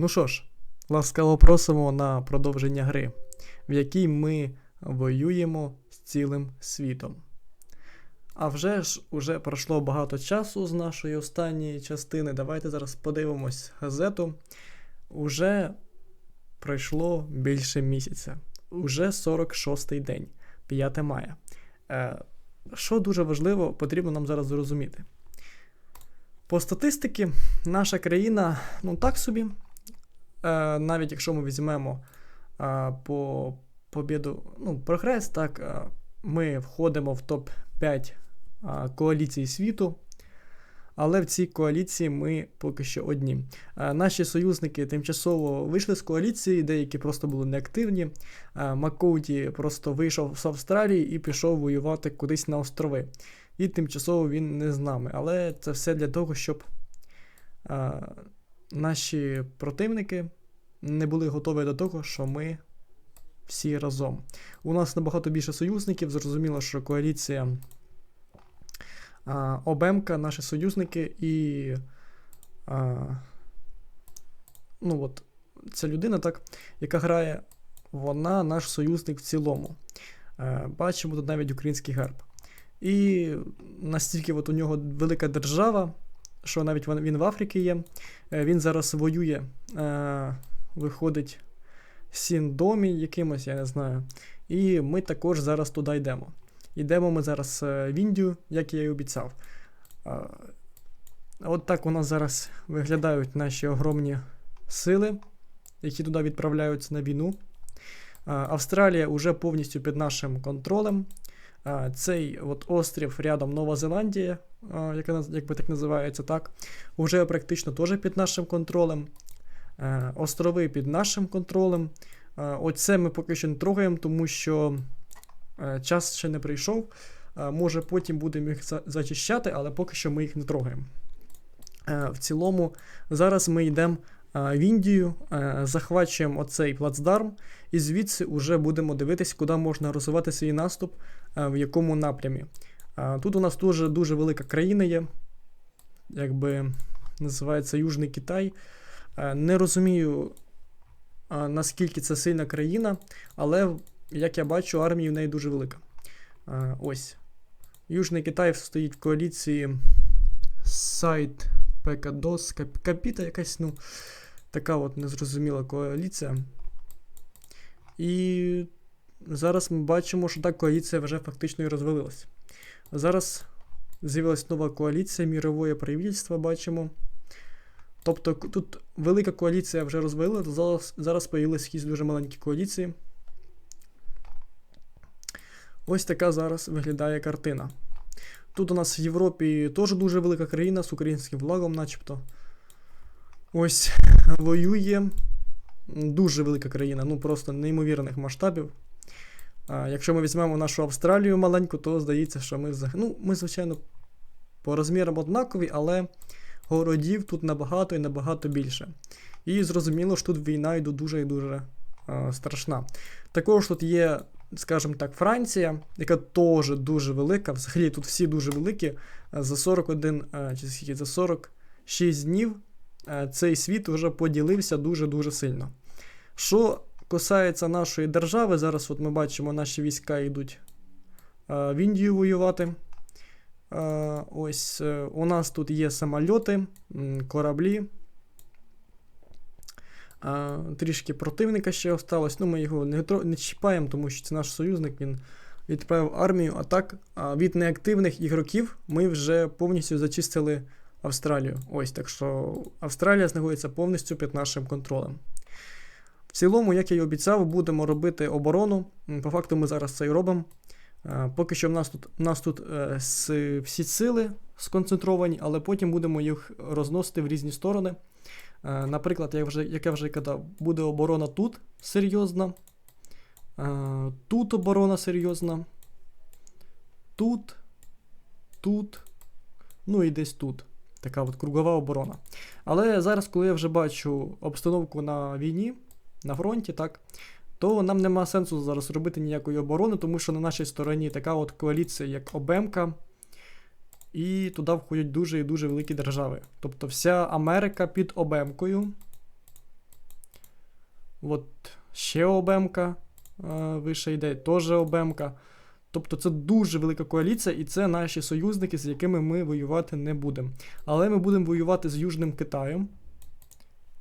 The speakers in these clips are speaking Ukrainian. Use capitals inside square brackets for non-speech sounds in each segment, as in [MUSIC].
Ну що ж, ласкаво просимо на продовження гри, в якій ми воюємо з цілим світом. А вже ж уже пройшло багато часу з нашої останньої частини. Давайте зараз подивимось газету. Уже пройшло більше місяця. Уже 46-й день, 5 мая. Е, що дуже важливо, потрібно нам зараз зрозуміти. По статистиці, наша країна, ну так собі, навіть якщо ми візьмемо е, по побіду, ну, прогрес, так, е, ми входимо в топ-5 е, коаліцій світу. Але в цій коаліції ми поки що одні. Е, Наші союзники тимчасово вийшли з коаліції, деякі просто були неактивні. Е, Маккоуті просто вийшов з Австралії і пішов воювати кудись на острови. І тимчасово він не з нами. Але це все для того, щоб е, наші противники не були готові до того, що ми всі разом. У нас набагато більше союзників. Зрозуміло, що коаліція а, Обемка, наші союзники, і. А, ну от, ця людина, так, яка грає, вона наш союзник в цілому. Е, бачимо тут навіть український герб. І настільки от у нього велика держава, що навіть він, в Африці є. Е, він зараз воює, е, виходить в Сіндомі якимось, я не знаю. І ми також зараз туди йдемо. Йдемо ми зараз е, в Індію, як я і обіцяв. От так у нас зараз виглядають наші огромні сили, які туди відправляються на війну. Австралія вже повністю під нашим контролем. Цей от острів рядом Нова Зеландія, яка наз- як би так називається, так, вже практично теж під нашим контролем. Е, Острови під нашим контролем. Е, Оце ми поки що не трогаємо, тому що е, час ще не прийшов. Може, потім будемо їх зачищати, але поки що ми їх не трогаємо. В цілому, зараз ми йдемо в Індію, е, захвачуємо оцей плацдарм, і звідси вже будемо дивитися, куди можна розвивати свій наступ, е, в якому напрямі. Е, Тут у нас дуже дуже велика країна є, якби називається Южний Китай. Е, Не розумію, е, наскільки це сильна країна, але, як я бачу, армія в неї дуже велика. Е, Ось. Южний Китай стоїть в коаліції сайт ПКДОС, Кап- Капіта якась, ну, така от незрозуміла коаліція. І зараз ми бачимо, що та коаліція вже фактично і розвалилась. Зараз з'явилась нова коаліція, мірове правительство, бачимо. Тобто тут велика коаліція вже розвалила, зараз, зараз появились якісь дуже маленькі коаліції. Ось така зараз виглядає картина. Тут у нас в Європі теж дуже велика країна з українським флагом, начебто. Ось [LAUGHS] воює. Дуже велика країна, ну просто неймовірних масштабів. А, якщо ми візьмемо нашу Австралію маленьку, то здається, що ми, ну, ми звичайно, по розмірам однакові, але городів тут набагато і набагато більше. І зрозуміло, що тут війна йде дуже і дуже е, страшна. Також тут є, скажімо так, Франція, яка теж дуже велика. Взагалі тут всі дуже великі. Е, За 41 е, чи скільки, за 46 днів е, цей світ вже поділився дуже-дуже сильно. Що касається нашої держави, зараз от ми бачимо, наші війська йдуть в Індію воювати. Ось у нас тут є самольоти, кораблі. Е, Трішки противника ще осталось. Ну, ми його не, не чіпаємо, тому що це наш союзник, він відправив армію. А так, а від неактивних ігроків ми вже повністю зачистили Австралію. Ось так що Австралія знаходиться повністю під нашим контролем. В цілому, як я й обіцяв, будемо робити оборону. По факту ми зараз це і робимо. Поки що в нас тут, в нас тут е, всі сили сконцентровані, але потім будемо їх розносити в різні сторони. Е, Наприклад, як, вже, як я вже казав, буде оборона тут серйозна. Е, Тут оборона серйозна. Тут. Тут. Ну і десь тут. Така от кругова оборона. Але зараз, коли я вже бачу обстановку на війні, на фронті, так, то нам нема сенсу зараз робити ніякої оборони, тому що на нашій стороні така от коаліція, як Обемка, і туди входять дуже і дуже великі держави. Тобто вся Америка під Обемкою. От ще обемка е, вище йде, теж обемка. Тобто це дуже велика коаліція, і це наші союзники, з якими ми воювати не будемо. Але ми будемо воювати з Южним Китаєм.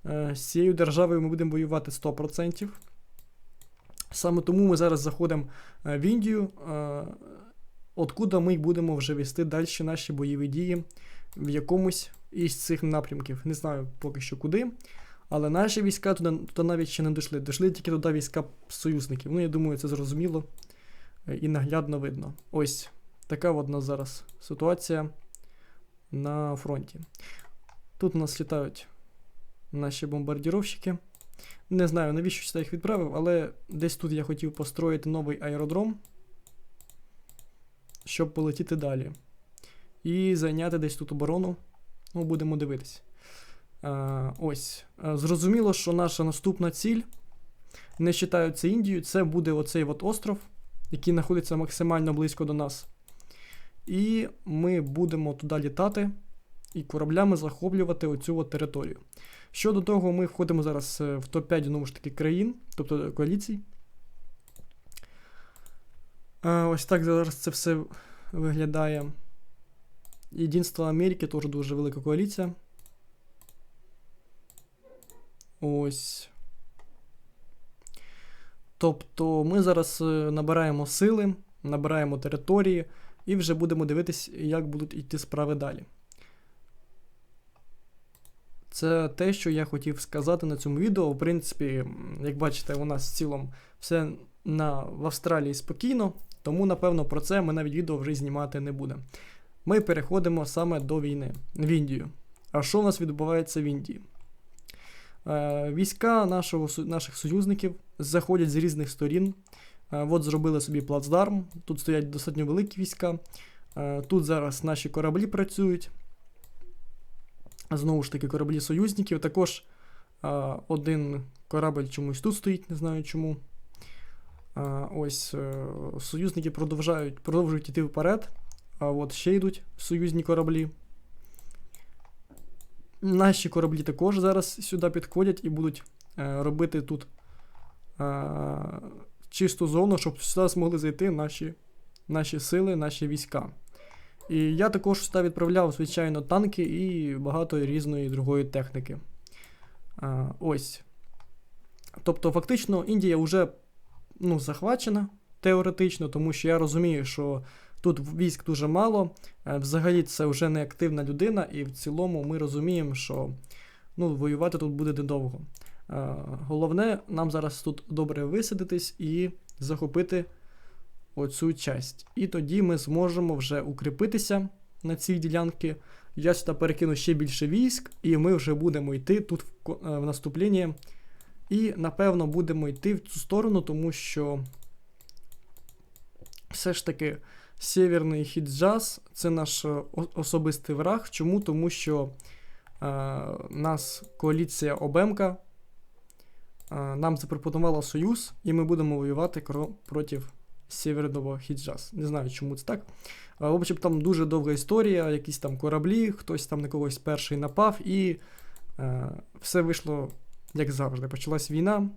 Е, З цією державою ми будемо воювати 100%. Саме тому ми зараз заходимо е, в Індію, откуда ми будемо вже вести далі наші бойові дії в якомусь із цих напрямків. Не знаю поки що куди. Але наші війська туди, туди навіть ще не дійшли. Дійшли тільки туди війська союзників. Ну, я думаю, це зрозуміло е, і наглядно видно. Ось така от нас зараз ситуація на фронті. Тут у нас літають наші бомбардіровщики. Не знаю, навіщо я їх відправив, але десь тут я хотів построїти новий аеродром, щоб полетіти далі. І зайняти десь тут оборону. Ну, будемо дивитись. А, ось. А, зрозуміло, що наша наступна ціль, не вважаю це Індію, це буде оцей от остров, який знаходиться максимально близько до нас. І ми будемо туди літати і кораблями захоплювати оцю от територію. Щодо того, ми входимо зараз е, в топ-5 знову ж таки країн, тобто коаліцій. А, ось так зараз це все виглядає. Єдинство Америки теж дуже велика коаліція. Ось. Тобто ми зараз е, набираємо сили, набираємо території і вже будемо дивитись, як будуть йти справи далі. Це те, що я хотів сказати на цьому відео. В принципі, як бачите, у нас в цілому все на, в Австралії спокійно, тому, напевно, про це ми навіть відео вже знімати не будемо. Ми переходимо саме до війни в Індію. А що у нас відбувається в Індії? Е, війська нашого, наших союзників заходять з різних сторін. Е, от зробили собі плацдарм, тут стоять достатньо великі війська. Е, тут зараз наші кораблі працюють. Знову ж таки, кораблі союзників. Також один корабль чомусь тут стоїть, не знаю чому. Ось е, союзники продовжують продовжують йти вперед. А от ще йдуть союзні кораблі. Наші кораблі також зараз сюди підходять і будуть е, робити тут чисту зону, щоб сюди змогли зайти наші наші сили, наші війська. І я також сюди відправляв, звичайно, танки і багато різної другої техніки. Ось. Тобто, фактично, Індія вже ну, захвачена теоретично, тому що я розумію, що Тут військ дуже мало. Е, взагалі, це вже не активна людина, і в цілому ми розуміємо, що ну, воювати тут буде недовго. Е, головне, нам зараз тут добре висадитись і захопити оцю часть. І тоді ми зможемо вже укріпитися на цій ділянці. Я сюди перекину ще більше військ, і ми вже будемо йти тут в, е, в наступління. І, напевно, будемо йти в цю сторону, тому що все ж таки. Сєвєрний Хіджаз це наш е, особистий враг. Чому? Тому що е, нас коаліція Обемка е, нам запропонувала союз, і ми будемо воювати проти Сєвєрного Хіджаз. Не знаю, чому це так. В общем, там дуже довга історія, якісь там кораблі, хтось там на когось перший напав, і е, все вийшло, як завжди. Почалась війна.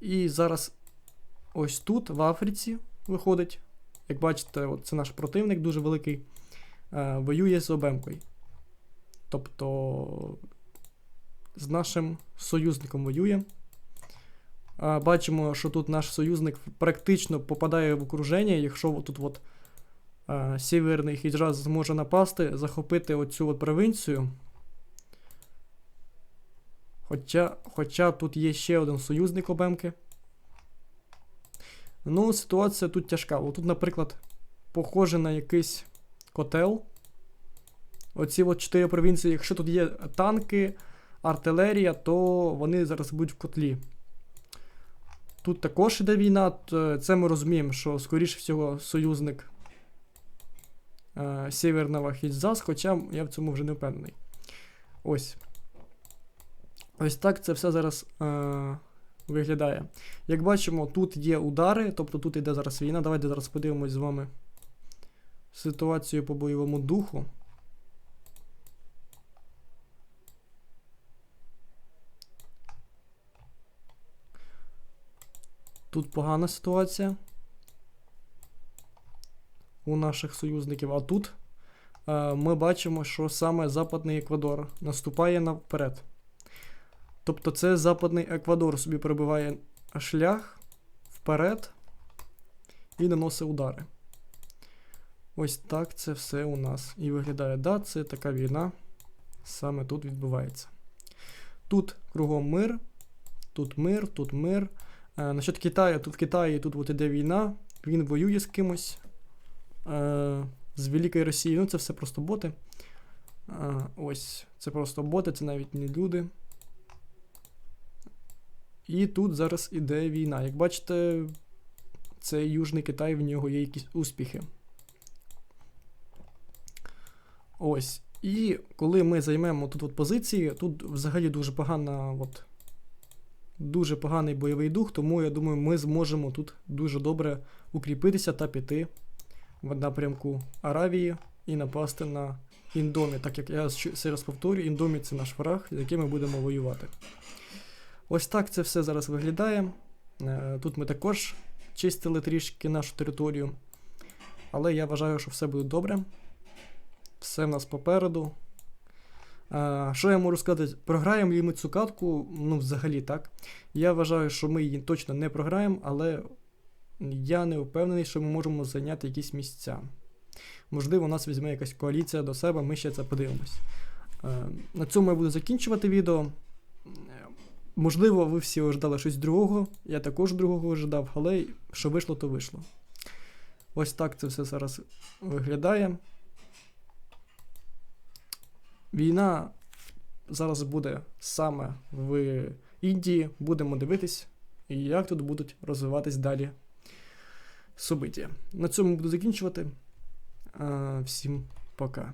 І зараз ось тут, в Африці, виходить. Як бачите, от це наш противник дуже великий, е, воює з обемкою. Тобто з нашим союзником воює. Бачимо, що тут наш союзник практично попадає в окруження, якщо тут от, е, Сєвєрний Хіджаз зможе напасти, захопити оцю от провінцію. Хоча, Хоча тут є ще один союзник обемки. Ну, ситуація тут тяжка. Отут, наприклад, похоже на якийсь котел. Оці от чотири провінції, якщо тут є танки, артилерія, то вони зараз будуть в котлі. Тут також іде війна, це ми розуміємо, що, скоріше всього, союзник е, Сєвєрного Хільзас, хоча я в цьому вже не впевнений. Ось. Ось так це все зараз. Е, виглядає. Як бачимо, тут є удари, тобто тут йде зараз війна. Давайте зараз подивимось з вами ситуацію по бойовому духу. Тут погана ситуація у наших союзників, а тут е, ми бачимо, що саме Западний Еквадор наступає наперед. Тобто це Западний Еквадор собі пробиває шлях вперед і наносить удари. Ось так це все у нас і виглядає. Да, це така війна саме тут відбувається. Тут кругом мир, тут мир, тут мир. Е, насчет Китаю, тут в Китаї тут от іде війна, він воює з кимось. Е, з Великої Росії. Ну, це все просто боти. Е, ось, це просто боти, це навіть не люди. І тут зараз іде війна. Як бачите, це Южний Китай, в нього є якісь успіхи. Ось. І коли ми займемо тут от позиції, тут взагалі дуже погана, от, дуже поганий бойовий дух, тому я думаю, ми зможемо тут дуже добре укріпитися та піти в напрямку Аравії і напасти на Індомі. Так як я ще раз повторюю, Індомі це наш враг, з яким ми будемо воювати. Ось так це все зараз виглядає. Е, Тут ми також чистили трішки нашу територію. Але я вважаю, що все буде добре. Все в нас попереду. Що я можу сказати? Програємо ли ми цю катку? Ну, взагалі так. Я вважаю, що ми її точно не програємо, але я не впевнений, що ми можемо зайняти якісь місця. Можливо, нас візьме якась коаліція до себе, ми ще це подивимось. Е, на цьому я буду закінчувати відео. Можливо, ви всі ожидали щось другого. Я також другого ожидав, але що вийшло, то вийшло. Ось так це все зараз виглядає. Війна зараз буде саме в Індії. Будемо дивитись, як тут будуть розвиватись далі собиття. На цьому буду закінчувати. Всім пока.